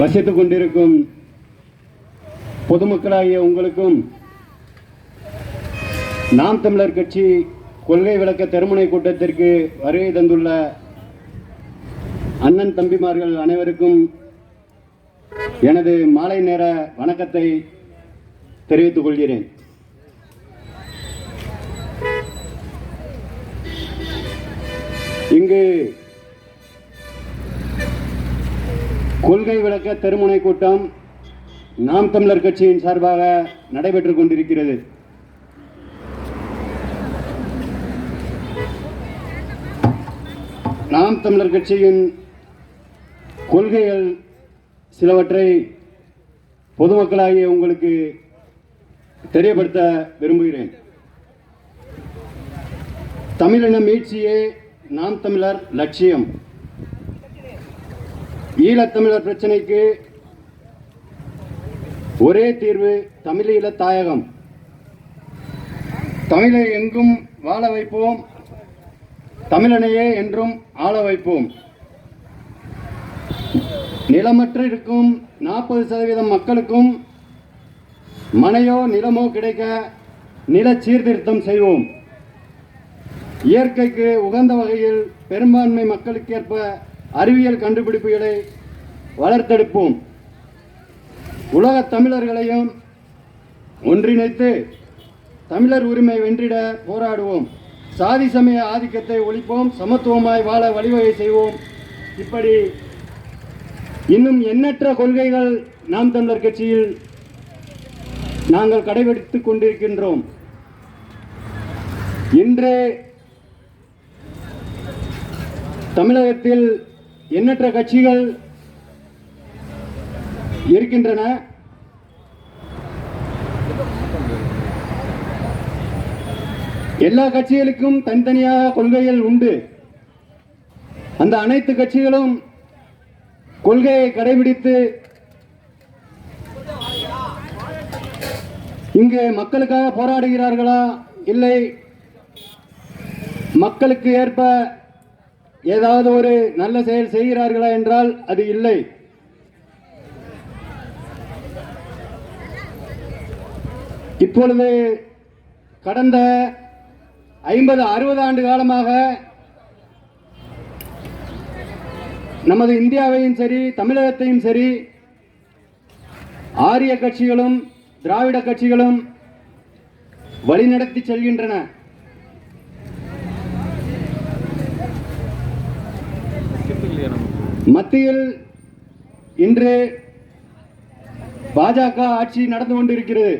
வசித்துக் கொண்டிருக்கும் பொதுமக்களாகிய உங்களுக்கும் நாம் தமிழர் கட்சி கொள்கை விளக்க தெருமுனை கூட்டத்திற்கு வருகை தந்துள்ள அண்ணன் தம்பிமார்கள் அனைவருக்கும் எனது மாலை நேர வணக்கத்தை தெரிவித்துக் கொள்கிறேன். இங்கு கொள்கை விளக்க தெருமுனை கூட்டம் நாம் தமிழர் கட்சியின் சார்பாக நடைபெற்றுக் கொண்டிருக்கிறது. நாம் தமிழர் கட்சியின் கொள்கைகள் சிலவற்றை பொதுமக்களாகிய உங்களுக்கு தெரியப்படுத்த விரும்புகிறேன். தமிழின மீட்சியே நாம் தமிழர் லட்சியம். ஈழத்தமிழர் பிரச்சனைக்கு ஒரே தீர்வு தமிழீழ தாயகம் தமிழை எங்கும் வாழ வைப்போம் தமிழனையே என்றும் ஆள வைப்போம். நிலமற்று இருக்கும் நாற்பது சதவீதம் மக்களுக்கும் மனையோ நிலமோ கிடைக்க நில சீர்திருத்தம் செய்வோம். இயற்கைக்கு உகந்த வகையில் பெரும்பான்மை மக்களுக்கேற்ப அறிவியல் கண்டுபிடிப்புகளை வளர்த்தெடுப்போம். உலகத் தமிழர்களையும் ஒன்றிணைத்து தமிழர் உரிமை வென்றிட போராடுவோம். சாதி சமய ஆதிக்கத்தை ஒழிப்போம். சமத்துவமாய் வாழ வழிவகை செய்வோம். இப்படி இன்னும் எண்ணற்ற கொள்கைகள் நாம் தமிழர் கட்சியில் நாங்கள் கடைபிடித்துக் கொண்டிருக்கின்றோம். இன்று தமிழகத்தில் எண்ணற்ற கட்சிகள் இருக்கின்றன. எல்லா கட்சிகளுக்கும் தனித்தனியாக கொள்கைகள் உண்டு. அந்த அனைத்து கட்சிகளும் கொள்கையை கடைபிடித்து இங்கு மக்களுக்காக போராடுகிறார்களா? இல்லை. மக்களுக்கு ஏற்ப ஏதாவது ஒரு நல்ல செயல் செய்கிறார்களா என்றால் அது இல்லை. இப்பொழுது கடந்த ஐம்பது அறுபது ஆண்டு காலமாக நமது இந்தியாவையும் சரி தமிழகத்தையும் சரி ஆரிய கட்சிகளும் திராவிட கட்சிகளும் வழிநடத்தி செல்கின்றன. மத்தியில் இன்று பாஜக ஆட்சி நடந்து கொண்டிருக்கிறது.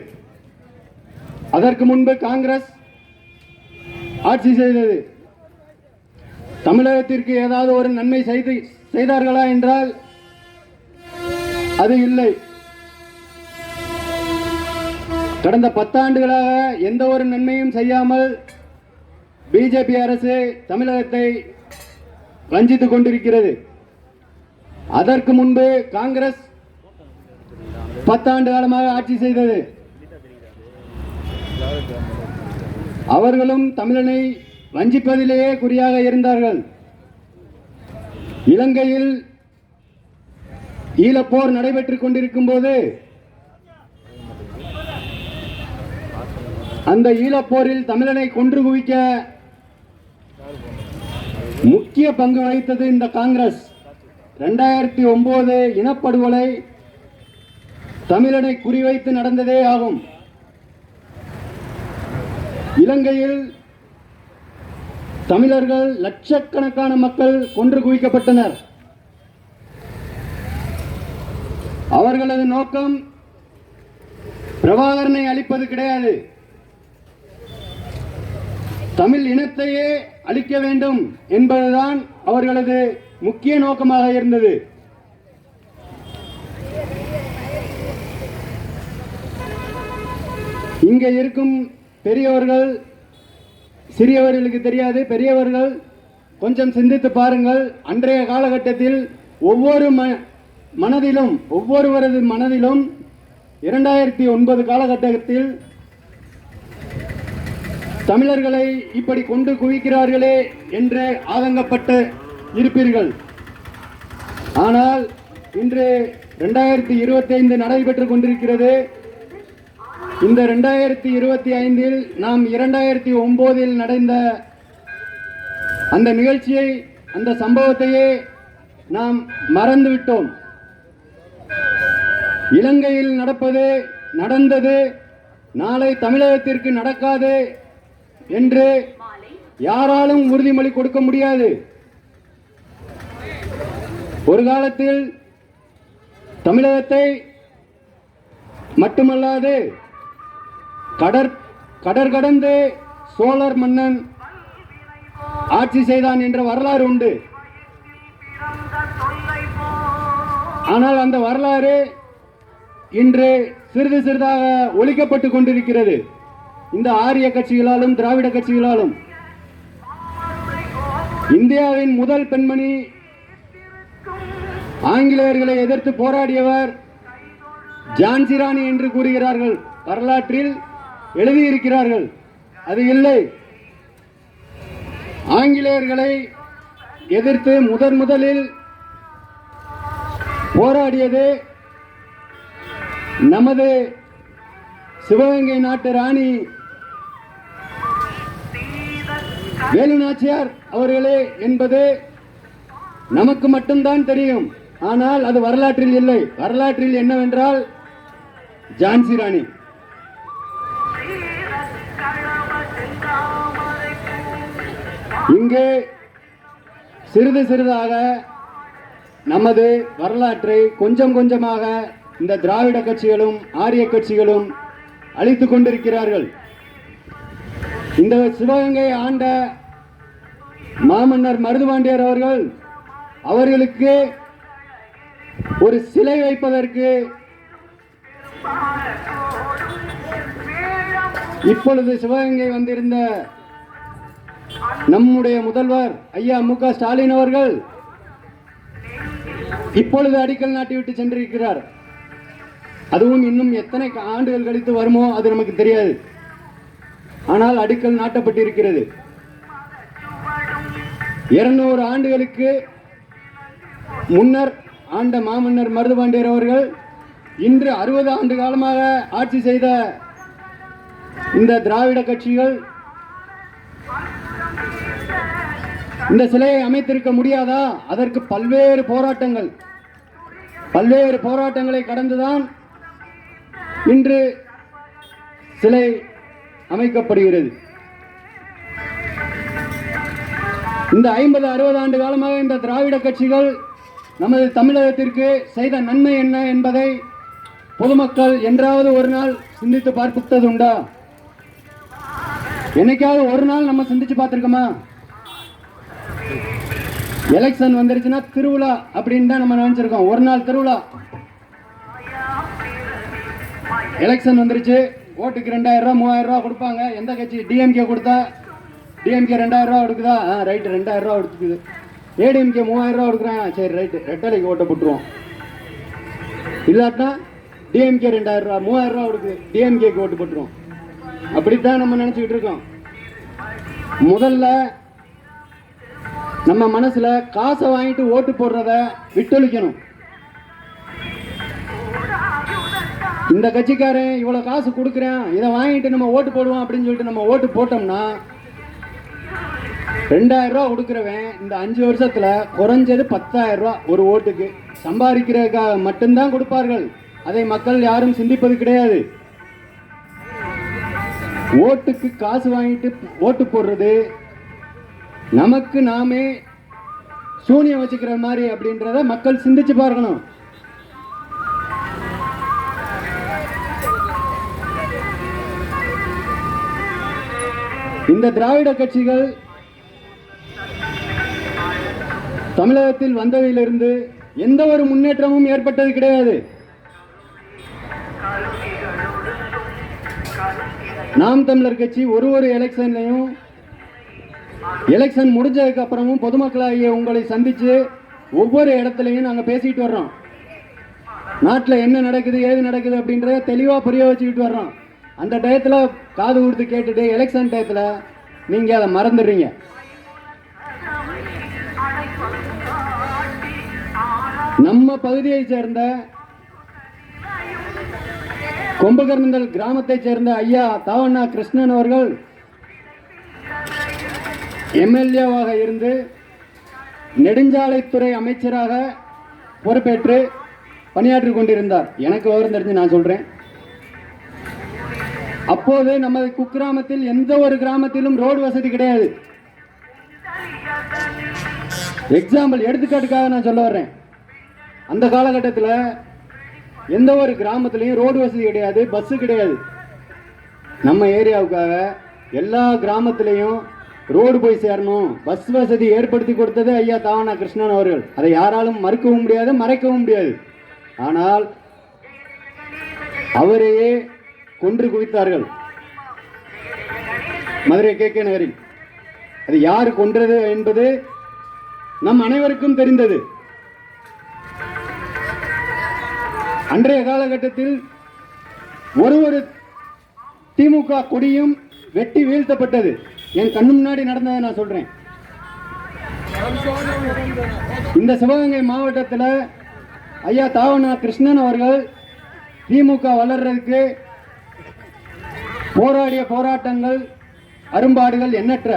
அதற்கு முன்பு காங்கிரஸ் ஆட்சி செய்தது. தமிழகத்திற்கு ஏதாவது ஒரு நன்மை செய்து செய்தார்களா என்றால் அது இல்லை. கடந்த பத்தாண்டுகளாக எந்த ஒரு நன்மையும் செய்யாமல் பிஜேபி அரசு தமிழகத்தை வஞ்சித்துக் கொண்டிருக்கிறது. அதற்கு முன்பு காங்கிரஸ் பத்தாண்டு காலமாக ஆட்சி செய்தது. அவர்களும் தமிழனை வஞ்சிப்பதிலேயே குறியாக இருந்தார்கள். இலங்கையில் ஈழப்போர் நடைபெற்றுக் கொண்டிருக்கும் போது அந்த ஈழப்போரில் தமிழனை கொன்று குவிக்க முக்கிய பங்கு வகித்தது இந்த காங்கிரஸ். ரெண்டாயிரத்தி ஒன்பது இனப்படுகொலை தமிழனை குறிவைத்து நடந்ததே ஆகும். இலங்கையில் தமிழர்கள் லட்சக்கணக்கான மக்கள் கொன்று குவிக்கப்பட்டனர். அவர்களது நோக்கம் பிரபாகரனை அழிப்பது கிடையாது. தமிழ் இனத்தையே அழிக்க வேண்டும் என்பதுதான் அவர்களது முக்கிய நோக்கமாக இருந்தது. இங்கே இருக்கும் பெரியவர்கள் சிறியவர்களுக்கு தெரியாது பெரியவர்கள் கொஞ்சம் சிந்தித்து பாருங்கள். அன்றைய காலகட்டத்தில் ஒவ்வொரு ம மனதிலும் ஒவ்வொருவரது மனதிலும் இரண்டாயிரத்தி ஒன்பது காலகட்டத்தில் தமிழர்களை இப்படி கொண்டு குவிக்கிறார்களே என்று ஆதங்கப்பட்டு இருப்பீர்கள். ஆனால் இன்று ரெண்டாயிரத்தி இருபத்தி ஐந்து நடைபெற்றுக் கொண்டிருக்கிறது. இந்த ரெண்டாயிரத்தி இருபத்தி ஐந்தில் நாம் இரண்டாயிரத்தி ஒன்பதில் நடந்த அந்த நிகழ்ச்சியை அந்த சம்பவத்தையே நாம் மறந்துவிட்டோம். இலங்கையில் நடப்பது நடந்தது நாளை தமிழகத்திற்கு நடக்காது என்று யாராலும் உறுதிமொழி கொடுக்க முடியாது. ஒரு காலத்தில் தமிழகத்தை மட்டுமல்லாது கடற் கடற் கடந்து சோழர் மன்னன் ஆட்சி செய்தான் என்ற வரலாறு உண்டு. ஆனால் அந்த வரலாறு இன்று சிறிது சிறிதாக ஒழிக்கப்பட்டு கொண்டிருக்கிறது. இந்த ஆரிய கட்சிகளாலும் திராவிட கட்சிகளாலும். இந்தியாவின் முதல் பெண்மணி ஆங்கிலேயர்களை எதிர்த்து போராடியவர் ஜான்சி ராணி என்று கூறுகிறார்கள். வரலாற்றில் எழுதியிருக்கிறார்கள். அது இல்லை. ஆங்கிலேயர்களை எதிர்த்து முதன் முதலில் போராடியது நமது சிவகங்கை நாட்டு ராணி வேலுநாச்சியார் அவர்களே என்பது நமக்கு மட்டும்தான் தெரியும். ஆனால் அது வரலாற்றில் இல்லை. வரலாற்றில் என்னவென்றால் ஜான்சி ராணி. இங்கே சிறிது சிறிதாக நமது வரலாற்றை கொஞ்சம் கொஞ்சமாக இந்த திராவிட கட்சிகளும் ஆரிய கட்சிகளும் அழித்துக் கொண்டிருக்கிறார்கள். இந்த சிவகங்கை ஆண்ட மாமன்னர் மருதுபாண்டியர் அவர்கள் அவர்களுக்கு ஒரு சிலை வைப்பதற்கு இப்பொழுது சிவகங்கை வந்திருந்த நம்முடைய முதல்வர் ஐயா மு க ஸ்டாலின் அவர்கள் இப்பொழுது அடிக்கல் நாட்டிவிட்டு சென்றிருக்கிறார். அதுவும் இன்னும் எத்தனை ஆண்டுகள் கழித்து வருமோ அது நமக்கு தெரியாது. ஆனால் அடிக்கல் நாட்டப்பட்டிருக்கிறது. இருநூறு ஆண்டுகளுக்கு முன்னர் ஆண்ட மாமன்னர் மருதுபாண்டியர் அவர்கள் இன்று அறுபது ஆண்டு காலமாக ஆட்சி செய்த இந்த திராவிட கட்சிகள் இந்த சிலையை அமைத்திருக்க முடியாதா? அதற்கு பல்வேறு போராட்டங்கள் பல்வேறு போராட்டங்களை கடந்துதான் இன்று சிலை அமைக்கப்படுகிறது. இந்த ஐம்பது அறுபது ஆண்டு காலமாக இந்த திராவிட கட்சிகள் நமது தமிழகத்திற்கு செய்த நன்மை என்ன என்பதை பொதுமக்கள் என்றாவது ஒரு நாள் சிந்தித்து பார்ப்பது உண்டா? என்னைக்காவது ஒரு நாள் நம்ம சிந்திச்சு பார்த்துருக்கோமா? எலெக்ஷன் வந்துருச்சுன்னா திருவிழா அப்படின்னு தான் நம்ம நினைச்சிருக்கோம். ஒரு நாள் திருவிழா. எலெக்ஷன் வந்துருச்சு. ஓட்டுக்கு ரெண்டாயிரம் ரூபா மூவாயிரம் ரூபா கொடுப்பாங்க. எந்த கட்சி? டிஎம்கே கொடுத்தா? டிஎம்கே ரெண்டாயிரம் ரூபா கொடுக்குதா? ஆ ரைட்டு ரெண்டாயிரம் ரூபா கொடுக்குது. ஏடிஎம்கே மூவாயிரம் ரூபா கொடுக்குறான் சரி ரைட்டு ரெட்டலைக்கு ஓட்ட போட்டுருவோம். இல்லாட்டினா டிஎம்கே ரெண்டாயிரம் ரூபா மூவாயிரம் ரூபா கொடுக்குது டிஎம்கேக்கு ஓட்டு போட்டுருவோம். அப்படித்தான் நம்ம நினச்சிக்கிட்டு இருக்கோம். முதல்ல நம்ம மனசுல காசை வாங்கிட்டு ஓட்டு போடுறத விட்டொழிக்கணும். இந்த கட்சிக்காரன் இவ்வளவு காசு கொடுக்குறேன் இதை வாங்கிட்டு நம்ம ஓட்டு போடுவோம் அப்படின்னு சொல்லிட்டு நம்ம ஓட்டு போட்டோம்னா ரெண்டாயிரம் ரூபா கொடுக்குறவன் இந்த அஞ்சு வருஷத்துல குறைஞ்சது பத்தாயிரம் ரூபா ஒரு ஓட்டுக்கு. சம்பாதிக்கிறதுக்காக மட்டும்தான் கொடுப்பார்கள். அதை மக்கள் யாரும் சிந்திப்பது கிடையாது. ஓட்டுக்கு காசு வாங்கிட்டு ஓட்டு போடுறது நமக்கு நாமே சூனியம் வச்சுக்கிற மாதிரி அப்படின்றத மக்கள் சிந்திச்சு பார்க்கணும். இந்த திராவிட கட்சிகள் தமிழகத்தில் வந்ததிலிருந்து எந்த ஒரு முன்னேற்றமும் ஏற்பட்டது கிடையாது. நாம் தமிழர் கட்சி ஒரு ஒரு எலெக்ஷன்லையும் எலெக்ஷன் முடிஞ்சதுக்கு அப்புறமும் பொதுமக்களாகிய உங்களை சந்திச்சு ஒவ்வொரு இடத்துலையும் நாங்கள் பேசிட்டு வர்றோம். நாட்டில் என்ன நடக்குது ஏது நடக்குது அப்படின்றத தெளிவாக புரிய வச்சுக்கிட்டு வர்றோம். அந்த டயத்தில் காது கொடுத்து கேட்டுட்டு எலெக்ஷன் டயத்தில் நீங்கள் அதை மறந்துடுறீங்க. நம்ம பகுதியை சேர்ந்த கொம்பகர்ந்தல் கிராமத்தைச் சேர்ந்த ஐயா தாவண்ணா கிருஷ்ணன் அவர்கள் எம்எல்ஏவாக இருந்து நெடுஞ்சாலைத்துறை அமைச்சராக பொறுப்பேற்று பணியாற்றி கொண்டிருந்தார். எனக்கு விவரம் தெரிஞ்சு நான் சொல்றேன். அப்போது நமது குக்கிராமத்தில் எந்த ஒரு கிராமத்திலும் ரோடு வசதி கிடையாது. எக்ஸாம்பிள் எடுத்துக்காட்டுக்காக நான் சொல்ல வர்றேன். அந்த காலகட்டத்தில் எந்த ஒரு கிராமத்துலேயும் ரோடு வசதி கிடையாது பஸ்ஸு கிடையாது. நம்ம ஏரியாவுக்காக எல்லா கிராமத்துலேயும் ரோடு போய் சேரணும். பஸ் வசதி ஏற்படுத்தி கொடுத்தது ஐயா தாவனா கிருஷ்ணன் அவர்கள். அதை யாராலும் மறுக்கவும் முடியாது மறைக்கவும் முடியாது. ஆனால் அவரையே கொன்று குவித்தார்கள். மதுரை கே கே நகரில். அது யார் கொன்றது என்பது நம் அனைவருக்கும் தெரிந்தது. அன்றைய காலகட்டத்தில் ஒரு ஒரு திமுக கொடியும் வெட்டி வீழ்த்தப்பட்டது. என் கண்ணு முன்னாடி நடந்ததை நான் சொல்றேன். இந்த சிவகங்கை மாவட்டத்தில் ஐயா தாவனா கிருஷ்ணன் அவர்கள் திமுக வளர்றதுக்கு போராடிய போராட்டங்கள் அரும்பாடுகள் எண்ணற்ற.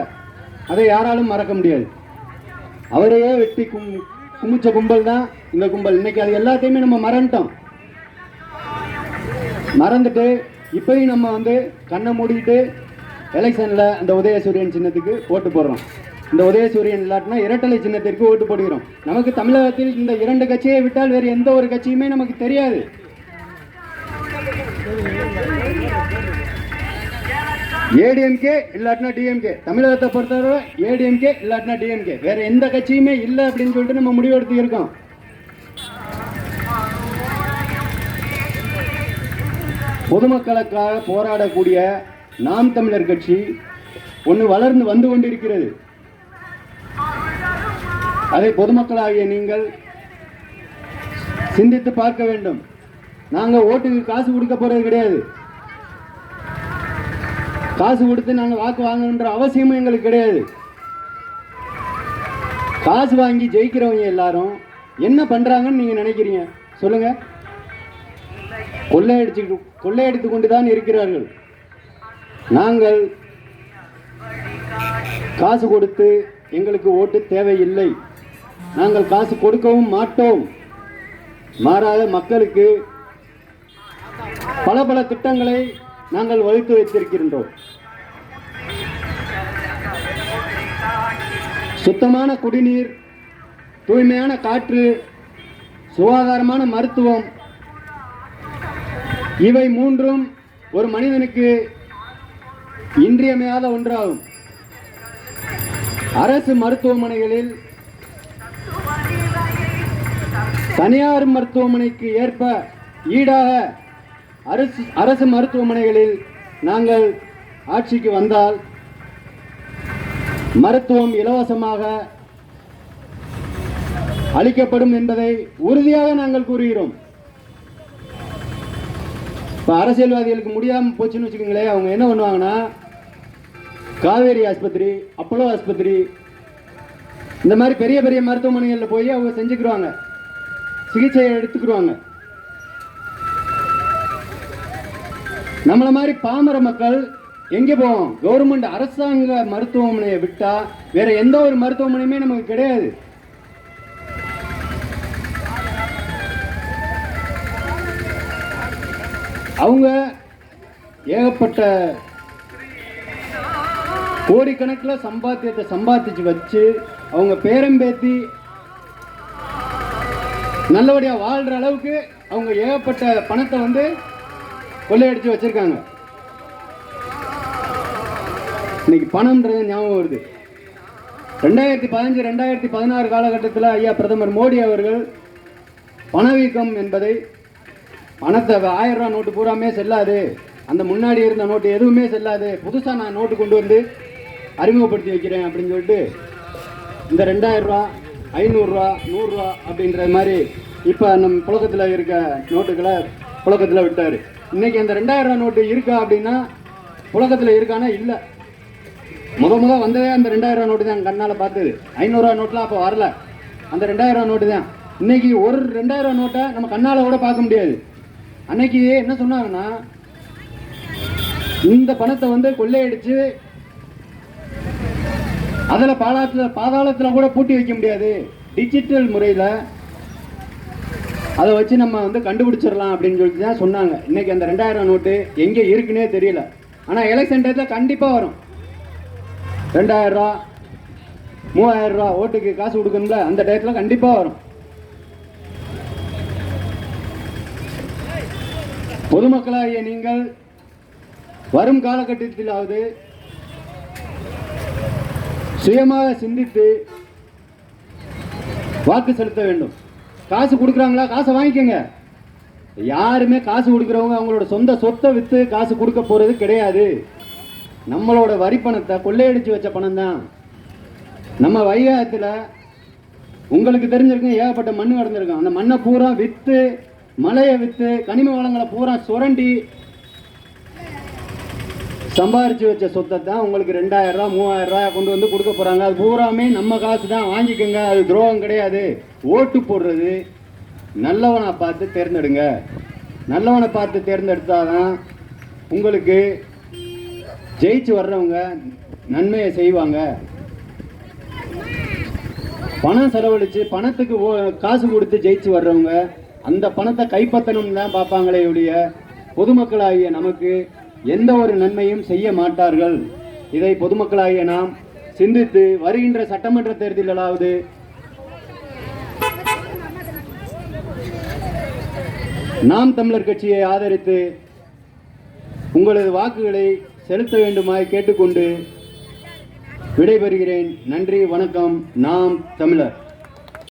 அதை யாராலும் மறக்க முடியாது. அவரையே வெட்டி கும் குமிச்ச கும்பல் தான் இந்த கும்பல். இன்னைக்கு அது எல்லாத்தையுமே நம்ம மறந்துட்டோம். மறந்துட்டு இப்பயும் நம்ம வந்து கண்ணை மூடிட்டு எலெக்ஷனில் அந்த உதயசூரியன் சின்னத்துக்கு ஓட்டு போடுறோம். இந்த உதயசூரியன் இல்லாட்டினா இரட்டலை சின்னத்திற்கு ஓட்டு போடுகிறோம். நமக்கு தமிழகத்தில் இந்த இரண்டு கட்சியை விட்டால் வேறு எந்த ஒரு கட்சியுமே நமக்கு தெரியாது. ஏடிஎம்கே இல்லாட்டினா டிஎம்கே. தமிழகத்தை பொறுத்தவரை ஏடிஎம்கே இல்லாட்டினா டிஎம்கே. வேற எந்த கட்சியுமே இல்லை அப்படின்னு சொல்லிட்டு நம்ம முடிவெடுத்து இருக்கோம். பொதுமக்களுக்காக போராடக்கூடிய நாம் தமிழர் கட்சி ஒன்று வளர்ந்து வந்து கொண்டிருக்கிறது. அதை பொதுமக்களாகிய நீங்கள் சிந்தித்து பார்க்க வேண்டும். நாங்கள் ஓட்டுக்கு காசு கொடுக்க போறது கிடையாது. காசு கொடுத்து நாங்கள் வாக்கு வாங்கணுன்ற அவசியமும் எங்களுக்கு கிடையாது. காசு வாங்கி ஜெயிக்கிறவங்க எல்லாரும் என்ன பண்றாங்கன்னு நீங்க நினைக்கிறீங்க? சொல்லுங்க. கொள்ளையடிச்சு கொள்ளையடித்து கொண்டுதான் இருக்கிறார்கள். நாங்கள் காசு கொடுத்து எங்களுக்கு ஓட்டு தேவையில்லை. நாங்கள் காசு கொடுக்கவும் மாட்டோம். மாறாத மக்களுக்கு பல பல திட்டங்களை நாங்கள் வகுத்து வைத்திருக்கின்றோம். சுத்தமான குடிநீர் தூய்மையான காற்று சுகாதாரமான மருத்துவம் இவை மூன்றும் ஒரு மனிதனுக்கு இன்றியமையாத ஒன்றாகும். அரசு மருத்துவமனைகளில் தனியார் மருத்துவமனைக்கு ஏற்ப ஈடாக அரசு அரசு மருத்துவமனைகளில் நாங்கள் ஆட்சிக்கு வந்தால் மருத்துவம் இலவசமாக அளிக்கப்படும் என்பதை உறுதியாக நாங்கள் கூறுகிறோம். இப்போ அரசியல்வாதிகளுக்கு முடியாமல் போச்சுன்னு வச்சுக்கோங்களேன் அவங்க என்ன பண்ணுவாங்கன்னா காவேரி ஆஸ்பத்திரி அப்போலோ ஆஸ்பத்திரி இந்த மாதிரி பெரிய பெரிய மருத்துவமனைகளில் போய் அவங்க செஞ்சுக்கிடுவாங்க சிகிச்சையை எடுத்துக்கிடுவாங்க நம்மளை மாதிரி பாமர மக்கள் எங்கே போவோம்? கவர்மெண்ட் அரசாங்க மருத்துவமனையை விட்டால் வேற எந்த ஒரு மருத்துவமனையுமே நமக்கு கிடையாது. அவங்க ஏகப்பட்ட கோடிக்கணக்கில் சம்பாத்தியத்தை சம்பாதிச்சு வச்சு அவங்க பேரம்பேத்தி நல்லபடியாக வாழ்கிற அளவுக்கு அவங்க ஏகப்பட்ட பணத்தை வந்து கொள்ளையடிச்சு வச்சிருக்காங்க. இன்னைக்கு பணம்ன்றது ஞாபகம் வருது. ரெண்டாயிரத்தி பதினஞ்சு ரெண்டாயிரத்தி பதினாறு காலகட்டத்தில் ஐயா பிரதமர் மோடி அவர்கள் பணவீக்கம் என்பதை பணத்தை ஆயிரம் ரூபா நோட்டு பூராமே செல்லாது. அந்த முன்னாடி இருந்த நோட்டு எதுவுமே செல்லாது. புதுசாக நான் நோட்டு கொண்டு வந்து அறிமுகப்படுத்தி வைக்கிறேன் அப்படின்னு சொல்லிட்டு இந்த ரெண்டாயிரம் ரூபா ஐநூறுரூவா நூறுரூவா அப்படின்ற மாதிரி இப்போ நம்ம புழக்கத்தில் இருக்க நோட்டுகளை புழக்கத்தில் விட்டார். இன்றைக்கி அந்த ரெண்டாயிரம் ரூபா நோட்டு இருக்கா அப்படின்னா புழக்கத்தில் இருக்கானா? இல்லை. முத முத வந்ததே அந்த ரெண்டாயிரம் ரூபா நோட்டு தான் கண்ணால் பார்த்தது. ஐநூறுரூவா நோட்டெலாம் அப்போ வரல. அந்த ரெண்டாயிரம் ரூபா நோட்டு தான். இன்னைக்கு ஒரு ரெண்டாயிரம் ரூபா நோட்டை நம்ம கண்ணால் கூட பார்க்க முடியாது. அன்னைக்கு என்ன சொன்னாங்கன்னா இந்த பணத்தை வந்து கொள்ளையடிச்சு அதில் பாதாளத்தில் பாதாளத்தில் கூட பூட்டி வைக்க முடியாது. டிஜிட்டல் முறையில் அதை வச்சு நம்ம வந்து கண்டுபிடிச்சிடலாம் அப்படின்னு சொல்லிட்டு தான் சொன்னாங்க. இன்னைக்கு அந்த ரெண்டாயிரம் நோட்டு எங்கே இருக்குன்னே தெரியல. ஆனால் எலெக்ஷன் டயத்தில் கண்டிப்பாக வரும். ரெண்டாயிரம் ரூபா மூவாயிரம் ரூபா ஓட்டுக்கு காசு கொடுக்கணும்ல அந்த டயத்தில் கண்டிப்பாக வரும். பொதுமக்களாகிய நீங்கள் வரும் காலகட்டத்திலாவது சுயமாக சிந்தித்து வாக்கு செலுத்த வேண்டும். காசு கொடுக்குறாங்களா? காசை வாங்கிக்கோங்க. யாருமே காசு கொடுக்குறவங்க அவங்களோட சொந்த சொத்தை விற்று காசு கொடுக்க போகிறது கிடையாது. நம்மளோட வரி பணத்தை கொள்ளையடிச்சு வச்ச பணம் தான். நம்ம வைகாயத்தில் உங்களுக்கு தெரிஞ்சிருக்கும் ஏகப்பட்ட மண் கிடந்திருக்கும். அந்த மண்ணை பூரா விற்று மலையை விற்று கனிம வளங்களை பூரா சுரண்டி சம்பாரிச்சு வச்ச சொத்தை தான் உங்களுக்கு ரெண்டாயிரம் ரூபா மூவாயிரம் ரூபாய் கொண்டு வந்து கொடுக்க போறாங்க. அது பூராமே நம்ம காசு தான் வாங்கிக்கோங்க. அது துரோகம் கிடையாது. ஓட்டு போடுறது நல்லவனை பார்த்து தேர்ந்தெடுங்க. நல்லவனை பார்த்து தேர்ந்தெடுத்தாதான் உங்களுக்கு ஜெயிச்சு வர்றவங்க நன்மையை செய்வாங்க. பணம் செலவழிச்சு பணத்துக்கு ஓ- காசு கொடுத்து ஜெயிச்சு வர்றவங்க அந்த பணத்தை கைப்பற்றணும் தான் பார்ப்பாங்களே உடைய பொதுமக்களாகிய நமக்கு எந்த ஒரு நன்மையும் செய்ய மாட்டார்கள். இதை பொதுமக்களாகிய நாம் சிந்தித்து வருகின்ற சட்டமன்ற தேர்தலாவது நாம் தமிழர் கட்சியை ஆதரித்து உங்களது வாக்குகளை செலுத்த வேண்டுமாய் கேட்டுக்கொண்டு விடைபெறுகிறேன். நன்றி வணக்கம். நாம் தமிழர்.